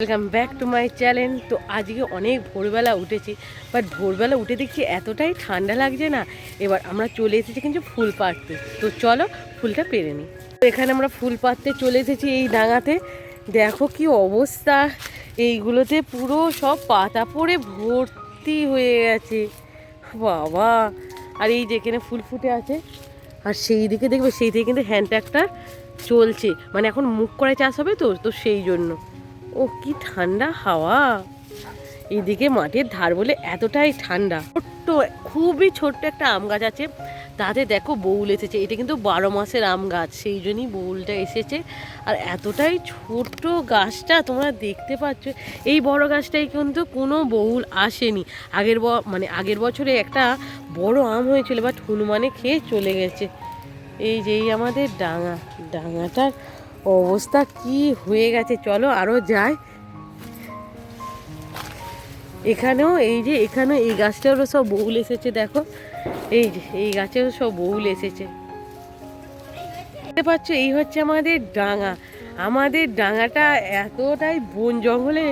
Welcome back to my channel তো আজকে অনেক ভোরবেলা উঠেছি বাট ভোরবেলা উঠে দেখছি এতটাই ঠান্ডা লাগছে না। এবার আমরা চলে এসেছি কিন্তু ফুল পাড়তে। তো চলো ফুলটা পেরে নিই। তো এখানে আমরা ফুল পাড়তে চলে এসেছি এই ডাঙাতে। দেখো কি অবস্থা। এইগুলোতে পুরো সব পাতা পড়ে ভর্তি হয়ে গেছে। বাবা। আর এই যেখানে ফুল ফুটে আছে। আর সেই দিকে দেখবে, সেই দিকে কিন্তু হ্যান্ড চলছে। মানে এখন মুখ করে চাষ হবে তো তো সেই জন্য। ও কি ঠান্ডা হাওয়া। এদিকে মাঠের ধার বলে এতটাই ঠান্ডা। ছোট্ট, খুবই ছোট্ট একটা আম গাছ আছে। তাতে দেখো বউল এসেছে। এটা কিন্তু বারো মাসের আম গাছ, সেই জন্যই বউলটা এসেছে। আর এতটাই ছোট্ট গাছটা তোমরা দেখতে পাচ্ছ। এই বড় গাছটাই কিন্তু কোনো বউল আসেনি। আগের মানে আগের বছরে একটা বড় আম হয়েছিল, বাট হনুমানে খেয়ে চলে গেছে। এই যে, এই আমাদের ডাঙা। ডাঙাটার অবস্থা কি হয়ে গেছে? চলো আরও যাই। এখানেও এই যে এখানে এই গাছটারও সব বউল এসেছে, দেখো। এই যে, এই গাছেও সব বউল এসেছে। দেখতে পাচ্ছ, এই হচ্ছে আমাদের ডাঙা। আমাদের ডাঙাটা এতটাই বন জঙ্গলে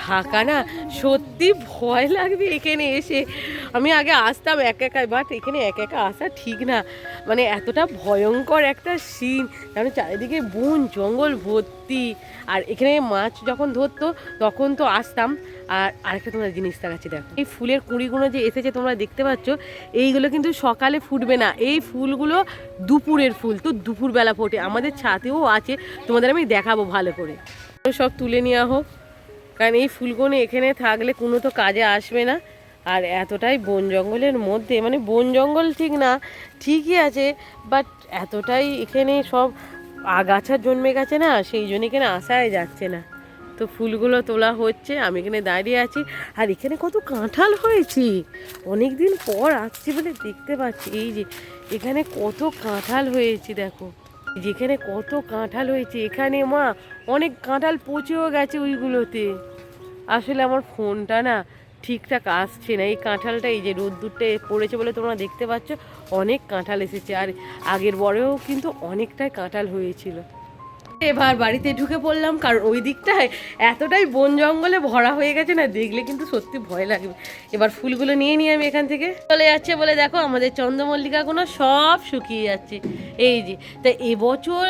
ঢাকা না, সত্যি ভয় লাগবে এখানে এসে। আমি আগে আসতাম এক একা, বাট এখানে এক একা আসা ঠিক না। মানে এতটা ভয়ঙ্কর একটা সিন কারণ চারিদিকে বন জঙ্গল ভর্তি। আর এখানে মাছ যখন ধরতো, তখন তো আসতাম। আর আরেকটা তোমরা জিনিস দেখাচ্ছি, দেখো। এই ফুলের কুঁড়িগুলো যে এসেছে, তোমরা দেখতে পাচ্ছ, এইগুলো কিন্তু সকালে ফুটবে না। এই ফুলগুলো দুপুরের ফুল, তো দুপুরবেলা ফোটে। আমাদের ছাতেও আছে, তোমাদের আমি দেখাবো ভালো করে। সব তুলে নেওয়া হোক। কারণ এই ফুলগুলো এখানে থাকলে কোনো তো কাজে আসবে না। আর এতটাই বন জঙ্গলের মধ্যে মানে বন জঙ্গল ঠিক না, ঠিকই আছে বাট এতটাই এখানে সব আগাছা জন্মে গেছে না, সেই জন্য এখানে আসাই যাচ্ছে না। তো ফুলগুলো তোলা হচ্ছে, আমি এখানে দাঁড়িয়ে আছি। আর এখানে কত কাঁঠাল হয়েছে। অনেক দিন পর আসছি বলে দেখতে পাচ্ছি। এই যে, এখানে কত কাঁঠাল হয়েছে, দেখো। যেখানে কত কাঁঠাল হয়েছে। এখানে মা, অনেক কাঁঠাল পচেও গেছে ওইগুলোতে। আসলে আমার ফোনটা না ঠিকঠাক আসছে না। এই কাঁঠালটা এই যে রোদ্দুরটা পড়েছে বলে তোমরা দেখতে পাচ্ছ, অনেক কাঁঠাল এসেছে। আর আগের বরেও কিন্তু অনেকটাই কাঁঠাল হয়েছিল। এবার বাড়িতে ঢুকে পড়লাম, কারণ ওই দিকটায় এতটাই বন জঙ্গলে ভরা হয়ে গেছে না, দেখলে কিন্তু সত্যি ভয় লাগবে। এবার ফুলগুলো নিয়ে নিয়ে আমি এখান থেকে। চলে যাচ্ছে বলে দেখো, আমাদের চন্দ্রমল্লিকাগুলো সব শুকিয়ে যাচ্ছে। এই যে, তা এবছর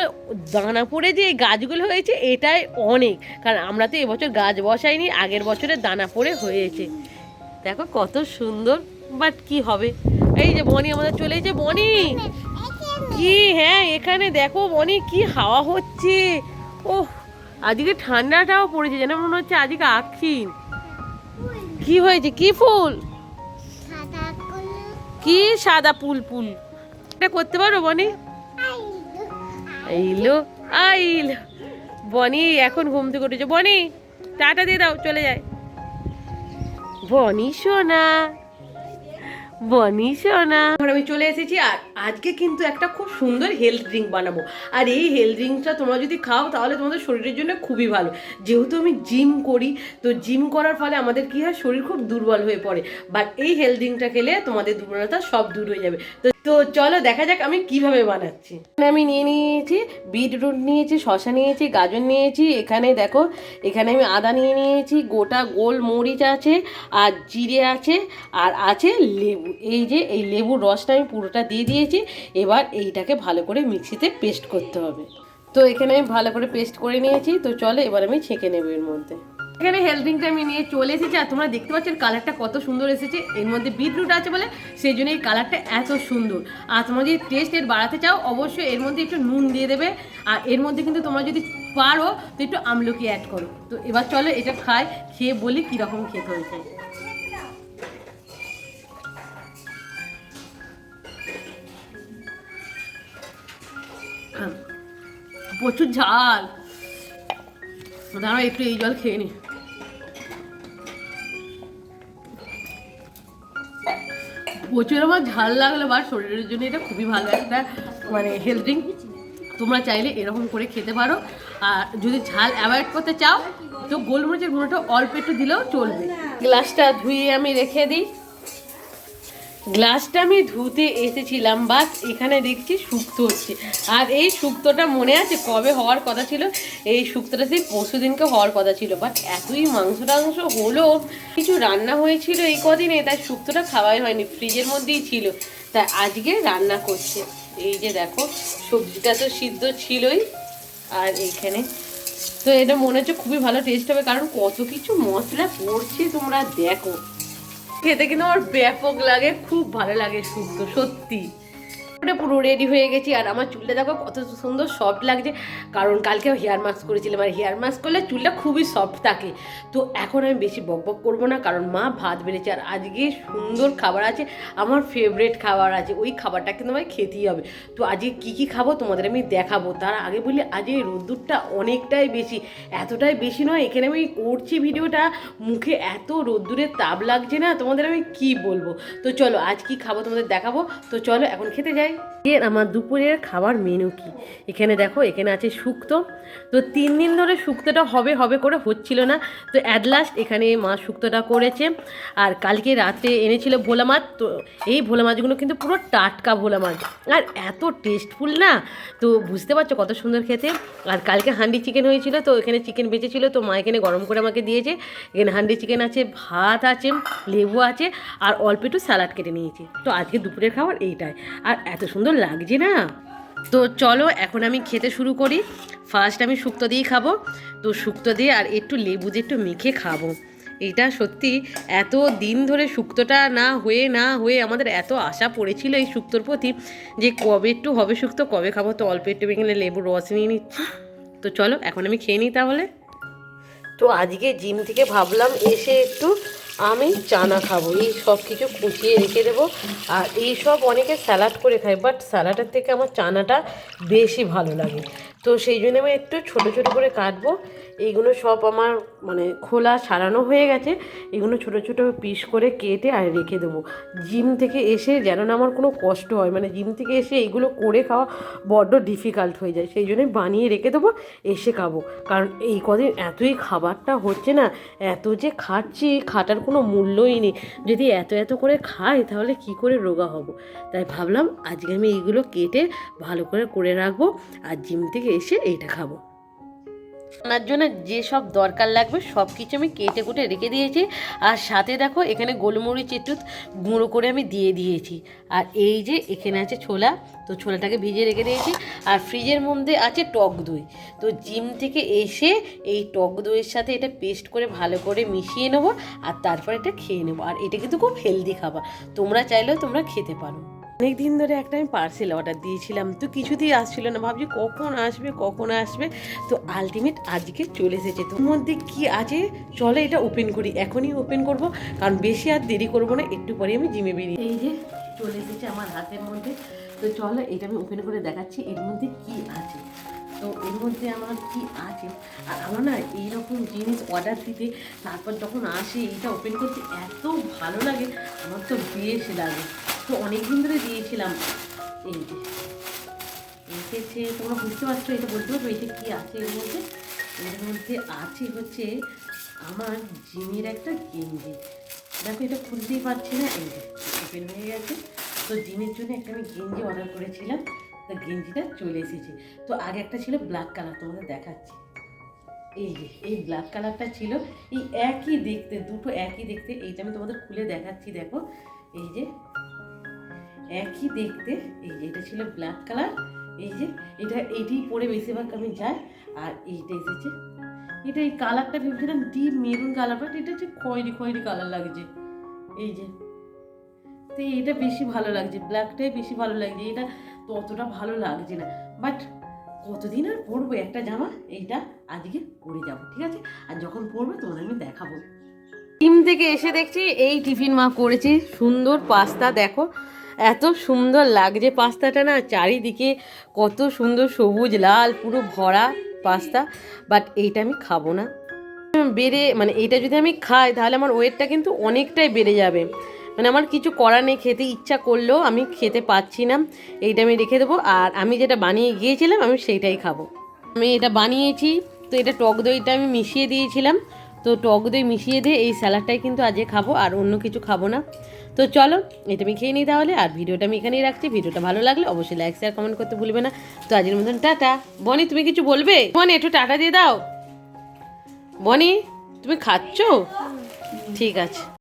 দানা পড়ে যে এই গাছগুলো হয়েছে, এটাই অনেক। কারণ আমরা তো এবছর গাছ বসাইনি, আগের বছরে দানা পড়ে হয়েছে। দেখো কত সুন্দর, বাট কি হবে? এই যে বনি আমাদের চলে বনি! কি হ্যাঁ এখানে দেখো বনি কি হাওয়া হচ্ছে। ও আজকে ঠান্ডাটাও পড়েছে, যেন মনে হচ্ছে আজকে আখিন কি হয়েছে? কি ফুল? কি সাদা ফুল ফুল? এটা করতে পারো, বনি? এইলো আইলো। বনি এখন ঘুম থেকে উঠেছে। বনি, টাটা দিয়ে দাও, চলে যায়। বনি সোনা বনি সোনা। আমি চলে এসেছি আর আজকে কিন্তু একটা খুব সুন্দর হেলথ ড্রিঙ্ক বানাবো। আর এই হেলথ ড্রিঙ্কটা তোমরা যদি খাও, তাহলে তোমাদের শরীরের জন্য খুবই ভালো। যেহেতু আমি জিম করি, তো জিম করার ফলে আমাদের কি হয়? শরীর খুব দুর্বল হয়ে পড়ে। বাট এই হেলথ ড্রিঙ্কটা খেলে তোমাদের দুর্বলতা সব দূর হয়ে যাবে। তো তো চলো দেখা যাক আমি কীভাবে বানাচ্ছি। আমি নিয়ে নিয়েছি বিটরুট নিয়েছি শশা নিয়েছি, গাজর নিয়েছি, এখানে দেখো, এখানে আমি আদা নিয়ে নিয়েছি, গোটা গোল মরিচ আছে, আর জিরে আছে, আর আছে লেবু। এই যে, এই লেবুর রসটা আমি পুরোটা দিয়ে দিয়ে দিয়েছি, এবার এইটাকে ভালো করে মিক্সিতে পেস্ট করতে হবে। তো এখানে আমি ভালো করে পেস্ট করে নিয়েছি, তো চলো এবার আমি ছেঁকে নেব এর মধ্যে। এখানে হেলথিংটা আমি নিয়ে চলে এসেছি, আর তোমরা দেখতে পাচ্ছ কালারটা কত সুন্দর এসেছে। এর মধ্যে বিটরুট আছে বলে, সেই জন্য এই কালারটা এত সুন্দর। আর তোমরা যদি টেস্ট এর বাড়াতে চাও, অবশ্যই এর মধ্যে একটু নুন দিয়ে দেবে। আর এর মধ্যে কিন্তু তোমরা যদি পারো, তো একটু আমলকি অ্যাড করো। তো এবার চলো এটা খাই, খেয়ে বলি কীরকম খেতে হয়েছে। প্রচুর ঝাল। দাঁড়াও, একটু এই জল খেয়ে নি। প্রচুর আমার ঝাল লাগল, বা শরীরের জন্য এটা খুবই ভালো একটা মানে হেলথ তোমরা চাইলে এরকম করে খেতে পারো। আর যদি ঝাল অ্যাভয়েড করতে চাও, তো গোলমরিচের গুঁড়োটা অল্প একটু দিলেও চলবে। গ্লাসটা ধুয়ে আমি রেখে দিই। গ্লাসটা আমি ধুতে এসেছিলাম, বাস এখানে দেখছি শুক্তো হচ্ছে। আর এই শুক্তোটা মনে আছে কবে হওয়ার কথা ছিল? এই শুক্তোটা সেই পরশু দিনকে হওয়ার কথা ছিল বাট এতই মাংস টাংস হলো, কিছু রান্না হয়েছিল এই কদিনে, তাই শুক্তোটা খাওয়াই হয়নি, ফ্রিজের মধ্যেই ছিল। তাই আজকে রান্না করছে। এই যে দেখো, সবজিটা তো সিদ্ধ ছিলই, আর এইখানে। তো এটা মনে হচ্ছে খুবই ভালো টেস্ট হবে, কারণ কত কিছু মশলা পড়ছে তোমরা দেখো। খেতে কিন্তু আমার ব্যাপক লাগে খুব ভালো লাগে শুক্তো সত্যি। ওটা পুরো রেডি হয়ে গেছি। আর আমার চুলটা দেখো কত সুন্দর সফট লাগছে। কারণ কালকে হেয়ার মাস্ক করেছিলাম। আর হেয়ার মাস্ক করলে চুলটা খুবই সফট থাকে। তো এখন আমি বেশি বক বক করব না, কারণ মা ভাত বেড়েছে। আর আজকে সুন্দর খাবার আছে। আমার ফেভারেট খাবার আছে। ওই খাবারটা কিন্তু আমায় খেতেই হবে। তো আজকে কী কী খাব তোমাদের আমি দেখাবো। তার আগে বলি, আজকে রোদ্দুরটা অনেকটাই বেশি। এতটাই বেশি নয়, এখানে আমি করছি ভিডিওটা। মুখে এত রোদ্দুরের তাপ লাগছে না, তোমাদের আমি কি বলব? তো চলো আজ কি খাব তোমাদের দেখাবো। তো চলো এখন খেতে যাই। এর আমার দুপুরের খাবার মেনু কি? এখানে দেখো, এখানে আছে শুক্তো। তো তিন দিন ধরে শুক্তোটা হবে হবে করে হচ্ছিল না। তো অ্যাট লাস্ট এখানে মা শুক্তোটা করেছে। আর কালকে রাতে এনেছিল ভোলা মাছ। তো এই ভোলা মাছগুলো কিন্তু পুরো টাটকা ভোলা মাছ। আর এত টেস্টফুল না? তো বুঝতে পারছ কত সুন্দর খেতে? আর কালকে হান্ডি চিকেন হয়েছিল, তো এখানে চিকেন বেঁচেছিল। তো মা এখানে গরম করে আমাকে দিয়েছে। এখানে হান্ডি চিকেন আছে, ভাত আছে, লেবু আছে, আর অল্প একটু স্যালাড কেটে নিয়েছি। তো আজকে দুপুরের খাবার এইটাই। আর এত সুন্দর লাগছে না? তো চলো, এখন আমি খেতে শুরু করি। ফার্স্ট আমি শুক্তো দিয়েই খাব। তো শুক্তো দিয়ে আর একটু লেবু দিয়ে একটু মেখে খাব। এটা সত্যি এত দিন ধরে শুক্তোটা না হয়ে না হয়ে আমাদের এত আশা পড়েছিল এই শুক্তোর প্রতি যে কবে একটু হবে শুক্তো, কবে খাব? তো অল্প একটু এখানে লেবুর রস নিয়ে নিচ্ছি তো চলো, এখন আমি খেয়ে নিই তাহলে। তো আজকে জিম থেকে ভাবলাম এসে একটু আমি চানা খাব, এই সব কিছু কুচিয়ে রেখে দেবো। আর এই সব অনেকে স্যালাড করে খায় বাট স্যালাডের থেকে আমার চানাটা বেশি ভালো লাগে। তো সেই জন্য আমি একটু ছোট ছোট করে কাটবো। এইগুলো সব আমার মানে খোলা ছাড়ানো হয়ে গেছে। এগুলো ছোট ছোট পিস করে কেটে আর রেখে দেবো। জিম থেকে এসে যেন না আমার কোনো কষ্ট হয় মানে জিম থেকে এসে এইগুলো করে খাওয়া বড্ড ডিফিকাল্ট হয়ে যায়। সেই জন্যই বানিয়ে রেখে দেবো, এসে খাব। কারণ এই কদিন এতই খাবারটা হচ্ছে না, এত যে খাচ্ছি, খাটার কোনো মূল্যই নেই। যদি এত এত করে খাই, তাহলে কি করে রোগা হব? তাই ভাবলাম আজকে আমি এইগুলো কেটে ভালো করে করে রাখব আর জিম থেকে এসে এইটা খাব। রান্নার জন্য যে সব দরকার লাগবে সব কিছু আমি কেটে কুটে রেখে দিয়েছি। আর সাথে দেখো, এখানে গোলমরিচ, একটু গুঁড়ো করে আমি দিয়ে দিয়েছি। আর এই যে এখানে আছে ছোলা, তো ছোলাটাকে ভিজিয়ে রেখে দিয়েছি। আর ফ্রিজের মধ্যে আছে টক দই। তো জিম থেকে এসে এই টক দইয়ের সাথে এটা পেস্ট করে ভালো করে মিশিয়ে নেব আর তারপর এটা খেয়ে নেব। আর এটা কিন্তু খুব হেলদি খাবার। তোমরা চাইলেও তোমরা খেতে পারো। অনেক দিন ধরে একটা আমি পার্সেল অর্ডার দিয়েছিলাম। তো কিছুতেই আসছিল না। ভাবছি কখন আসবে কখন আসবে? তো আলটিমেট আজকে চলে এসেছে। তোর মধ্যে কি আছে? চলো এটা ওপেন করি। এখনই ওপেন করব। কারণ বেশি আর দেরি করব না। একটু পরে আমি জিমে বেরিয়ে এই যে চলে এসেছে আমার হাতের মধ্যে। তো চলো এটা আমি ওপেন করে দেখাচ্ছি। এর মধ্যে কি আছে? তো এর মধ্যে আমার কি আছে? আর আমার না এইরকম জিনিস অর্ডার দিতে, তারপর যখন আসে এইটা ওপেন করতে এত ভালো লাগে। আমার তো বেশ লাগে। তো অনেক দিন ধরে দিয়েছিলাম। এই যে এসেছে তোমরা বুঝতে পারছ, এটা বলতে পারবে এটা কি আছে এর মধ্যে? এর মধ্যে আছে হচ্ছে আমার জিমের একটা গেঞ্জি। দেখো, এটা খুলতেই পারছি না, এই ওপেন হয়ে গেছে। তো জিমের জন্য একটা আমি গেঞ্জি অর্ডার করেছিলাম, তো গেঞ্জিটা চলে এসেছে। তো আগে একটা ছিল ব্ল্যাক কালার, তোমাদের দেখাচ্ছি। এই যে, এই ব্ল্যাক কালারটা ছিল, এই একই দেখতে, দুটো একই দেখতে, এইটা আমি তোমাদের খুলে দেখাচ্ছি, দেখো। এই যে একই দেখতে। এই যে, এটা ছিল ব্ল্যাক কালার এই যে, এটা এটাই পরে বেশিরভাগ আমি যাই। আর এইটা এসেছে। এটা এই কালারটা ভেবেছিলাম ডিপ মেরুন কালার বাট এটা হচ্ছে খয়েরি খয়েরি কালার লাগছে। এই যে, তো এটা বেশি ভালো লাগছে। ব্ল্যাকটাই বেশি ভালো লাগছে। এটা তো অতটা ভালো লাগছে না। বাট কতদিন আর পরবো একটা জামা? এইটা আজকে পরে যাব, ঠিক আছে? আর যখন পরবে তোমাদের আমি দেখাবো। টিম থেকে এসে দেখছি, এই টিফিন মা করেছে। সুন্দর পাস্তা, দেখো। এত সুন্দর লাগছে পাস্তাটা না, চারিদিকে কত সুন্দর সবুজ লাল, পুরো ভরা পাস্তা বাট এইটা আমি খাব না। বেড়ে মানে এইটা যদি আমি খাই, তাহলে আমার ওয়েটটা কিন্তু অনেকটাই বেড়ে যাবে। মানে আমার কিছু করার নেই, খেতে ইচ্ছা করলেও আমি খেতে পাচ্ছি না। এইটা আমি রেখে দেবো, আর আমি যেটা বানিয়ে গিয়েছিলাম, আমি সেইটাই খাব। আমি এটা বানিয়েছি, তো এটা টক দইটা আমি মিশিয়ে দিয়েছিলাম। তো টক দই মিশিয়ে দিয়ে এই স্যালাডটাই কিন্তু আজকে খাব, আর অন্য কিছু খাব না। তো চলো, এটা আমি খেয়ে নিই তাহলে, আর ভিডিওটা আমি এখানেই রাখছি। ভিডিওটা ভালো লাগলে অবশ্যই লাইক শেয়ার কমেন্ট করতে ভুলবে না। তো আজকের মতন টাটা। বনি, তুমি কিছু বলবে? বনি, একটু টাটা দিয়ে দাও। বনি, তুমি খাচ্ছ? ঠিক আছে।